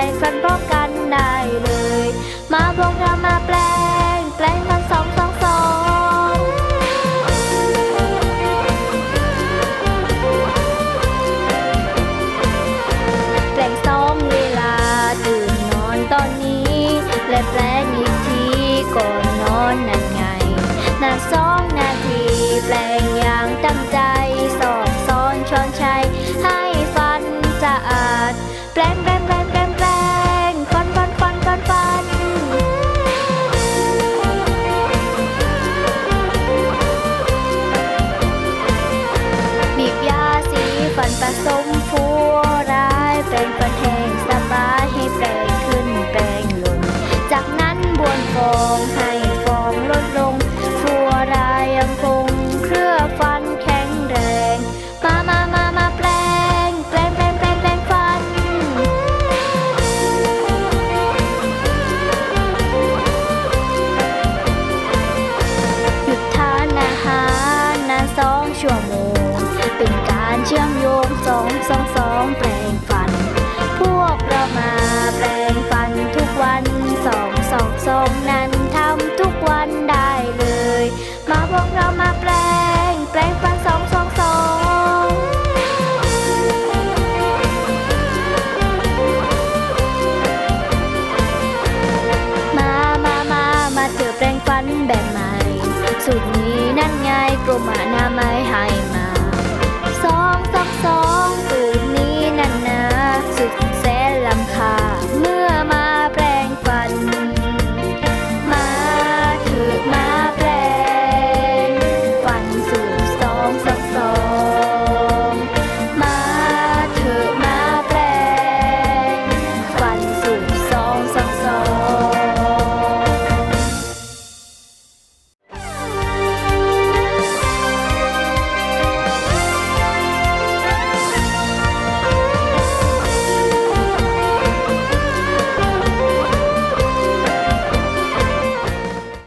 ลงฟันพร้อมกันได้เลย มาพวกเรามาแปลง แปลงฟันสองสองสองแปลงซ้อมเวลาตื่นนอนตอนนี้ และแปลงอีกทีก่อนนอนนั่นไง นาสองนาทีแปลง องสองสองแปลงฟัน พวกเรามาแปลงฟันทุกวันสองสองสองนั้นทำทุกวันได้เลย มาพวกเรามาแปลง แปลงฟันสองสองสองมามามามาเถอแปรงฟันแบบใหม่ สูตรนี้นั่นไงกรมอนามัยให้มา